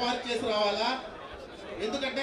Park చేసి రావాలా? ఎందుకంటే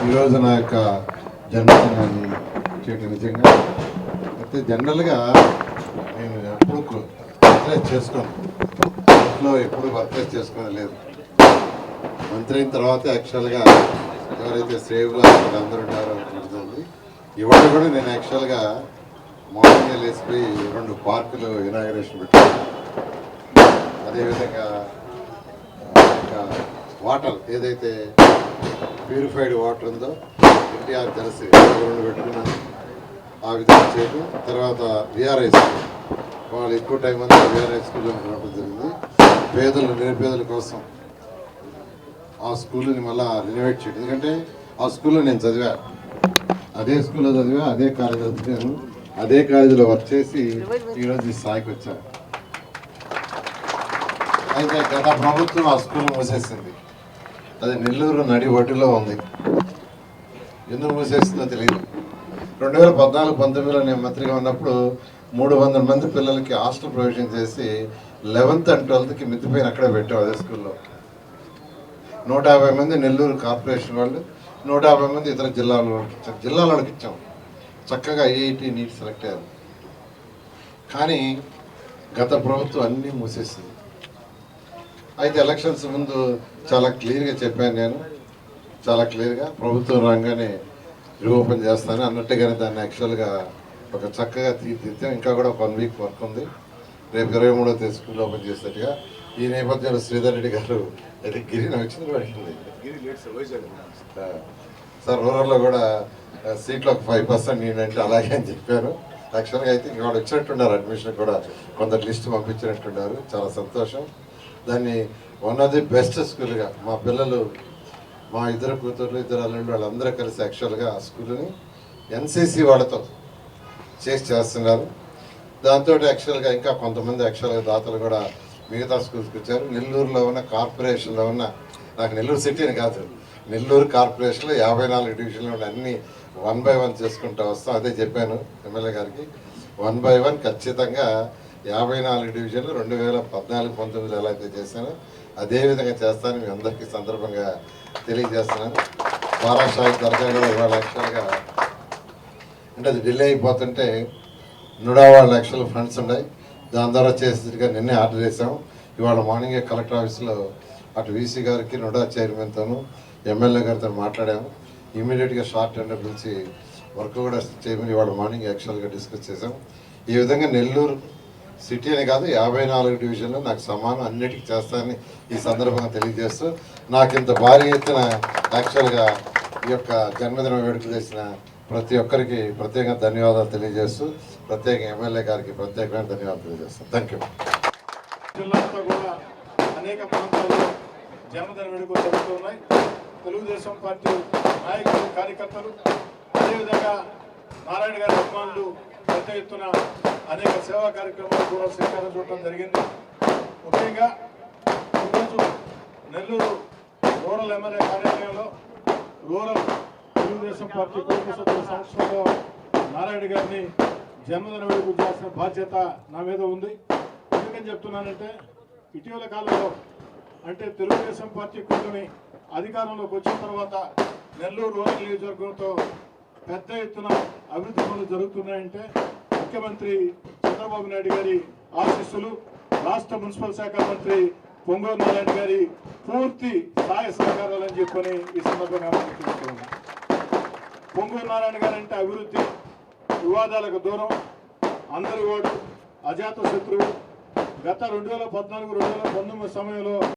ఈరోజు నా యొక్క జన్మదినాన్ని చేయడం నిజంగా అయితే జనరల్గా నేను ఎప్పుడు వర్క్లెస్ చేసుకోను. ఇంట్లో ఎప్పుడు వర్క్లెస్ చేసుకోలేదు లేదు మంత్రి అయిన తర్వాత యాక్చువల్గా ఎవరైతే సేవ్లో అందరూ ఉన్నారో తెలుస్తుంది ఇవాళ కూడా నేను యాక్చువల్గా మార్నింగ్ లేచిపోయి రెండు పార్కులు ఇనాగరేషన్ పెట్టాను. అదేవిధంగా ఇంకా వాటర్ ఏదైతే ప్యూరిఫైడ్ వాటర్ ఉందో ఎన్టీఆర్ తెలిసి రెండు పెట్టుకున్నాను. ఆ విధంగా చేయడం తర్వాత విఆర్ఐస్ వాళ్ళు ఎక్కువ టైం అంతా విఆర్ఐ స్కూల్లో ఉండడం జరిగింది. పేదలు నిరుపేదల కోసం ఆ స్కూల్ని మళ్ళీ రినోవేట్ చేయడం. ఎందుకంటే ఆ స్కూల్లో నేను చదివా. అదే స్కూల్లో చదివా అదే కాలేజీలో చదివాను. అదే కాలేజీలో వర్క్ చేసి ఈరోజు ఈ స్థాయికి వచ్చాను అయితే గత ప్రభుత్వం ఆ స్కూల్ మూసేసింది. అది నెల్లూరు నడి ఒడ్డులో ఉంది. ఎందుకు మూసేస్తుందో తెలియదు రెండు వేల పద్నాలుగు పంతొమ్మిదిలో నేను మంత్రిగా ఉన్నప్పుడు మూడు వందల మంది పిల్లలకి హాస్టల్ ప్రొవిజన్ చేసి లెవెన్త్ అండ్ ట్వెల్త్కి మిద్దిపోయిన అక్కడే పెట్టాం అదే స్కూల్లో. నూట యాభై మంది నెల్లూరు కార్పొరేషన్ వాళ్ళు నూట యాభై మంది ఇతర జిల్లాల వాళ్ళకి ఇచ్చాం జిల్లాల వాళ్ళకి ఇచ్చాం చక్కగా ఐఐటి నీట్ సెలెక్ట్ అయ్యారు. కానీ గత ప్రభుత్వం అన్నీ మూసేసింది. అయితే ఎలక్షన్స్ ముందు చాలా క్లియర్గా చెప్పాను నేను. చాలా క్లియర్గా ప్రభుత్వం రాగానే రీఓపెన్ చేస్తాను అన్నట్టుగానే దాన్ని యాక్చువల్గా ఒక చక్కగా తీర్చిద్దాం ఇంకా కూడా వన్ వీక్ వర్క్ ఉంది. రేపు ఇరవై మూడో తేదీ స్కూల్ ఓపెన్ చేసేట్టుగా ఈ నేపథ్యంలో శ్రీధర్ రెడ్డి గారు అయితే గిరి నాకు వచ్చింది పడింది సార్ రూరల్లో కూడా సీట్లు ఒక ఫైవ్ పర్సెంట్ నేనంటే అలాగే అని చెప్పాను యాక్చువల్గా అయితే ఇవాళ వచ్చినట్టున్నారు అడ్మిషన్ కూడా కొందరు లిస్ట్ పంపించినట్టున్నారు. చాలా సంతోషం. దాన్ని వన్ ఆఫ్ ది బెస్ట్ స్కూల్గా మా పిల్లలు మా ఇద్దరు కూతుర్లు ఇద్దరు అల్లుళ్ళు వాళ్ళందరూ కలిసి యాక్చువల్గా ఆ స్కూల్ని ఎన్సీసీ వాళ్ళతో చేసి చేస్తున్నారు. దాంతో యాక్చువల్గా ఇంకా కొంతమంది యాక్చువల్గా దాతలు కూడా మిగతా స్కూల్స్కి వచ్చారు. నెల్లూరులో ఉన్న కార్పొరేషన్లో ఉన్న నాకు నెల్లూరు సిటీ అని కాదు. నెల్లూరు కార్పొరేషన్లో యాభై నాలుగు డివిజన్లు ఉన్న అన్ని వన్ బై వన్ చేసుకుంటూ వస్తాం. అదే చెప్పాను ఎమ్మెల్యే గారికి. వన్ బై వన్ ఖచ్చితంగా యాభై నాలుగు డివిజన్లు రెండు వేల పద్నాలుగు పంతొమ్మిది ఎలా అయితే చేశానో అదేవిధంగా చేస్తానని మీ అందరికీ సందర్భంగా తెలియజేస్తున్నాను. బారాషాహి దర్గా కూడా ఇవాళ యాక్చువల్గా అంటే అది డిలే అయిపోతుంటే నూట లక్షలు లక్షల ఫండ్స్ ఉన్నాయి దాని ద్వారా చేసేట్టుగా నిన్నే ఆర్డర్ చేసాం ఇవాళ మార్నింగే కలెక్టర్ ఆఫీస్లో అటు వీసీ గారికి నోడా చైర్మన్తోనూ ఎమ్మెల్యే గారితో మాట్లాడాము. ఇమీడియట్గా షార్ట్ టెండర్ పిలిచి వర్క్ కూడా చేయమని ఇవాళ మార్నింగ్ యాక్చువల్గా డిస్కస్ చేసాం ఈ విధంగా నెల్లూరు సిటీ అని కాదు యాభై నాలుగు డివిజన్లు నాకు సమానం అన్నిటికీ చేస్తానని ఈ సందర్భంగా తెలియజేస్తూ నాకు ఇంత భారీ ఎత్తున యాక్చువల్గా ఈ యొక్క జన్మదిన వేడుకలు చేసిన ప్రతి ఒక్కరికి ప్రత్యేకంగా ధన్యవాదాలు తెలియజేస్తూ ప్రత్యేక ఎమ్మెల్యే గారికి ప్రత్యేకమైన ధన్యవాదాలు తెలియజేస్తాను థ్యాంక్ యూ జిల్లాలో కూడా అనేక ప్రాంతాల్లో జన్మదిన వేడుకలు జరుగుతున్నాయి. తెలుగుదేశం పార్టీ నాయకులు కార్యకర్తలు అదేవిధంగా నారాయణ గారి అభిమానులు పెద్ద ఎత్తున అనేక సేవా కార్యక్రమాలు కూడా శ్రీకారం చూడటం జరిగింది. ముఖ్యంగా ఈరోజు నెల్లూరు రూరల్ ఎమ్మెల్యే కార్యాలయంలో రూరల్ తెలుగుదేశం పార్టీ కుటుంబ సభ్యుల సంస్థలో నారాయణ గారిని జన్మదిన వేడుకలు చేసిన బాధ్యత నా మీద ఉంది. ఎందుకని చెప్తున్నానంటే ఇటీవల కాలంలో అంటే తెలుగుదేశం పార్టీ కూటమి అధికారంలోకి వచ్చిన తర్వాత నెల్లూరు రూరల్ నియోజకవర్గంతో పెద్ద ఎత్తున అభివృద్ధి పనులు జరుగుతున్నాయంటే ముఖ్యమంత్రి చంద్రబాబు నాయుడు గారి ఆశీస్సులు రాష్ట్ర మున్సిపల్ శాఖ మంత్రి పొంగూరు నారాయణ గారి పూర్తి సహాయ సహకారాలని చెప్పని ఈ సందర్భంగా మనం పొంగూరు నారాయణ గారు అంటే అభివృద్ధి వివాదాలకు దూరం. అందరి ఓటు అజాత శత్రువు. గత రెండు వేల పద్నాలుగు రెండు వేల పంతొమ్మిది సమయంలో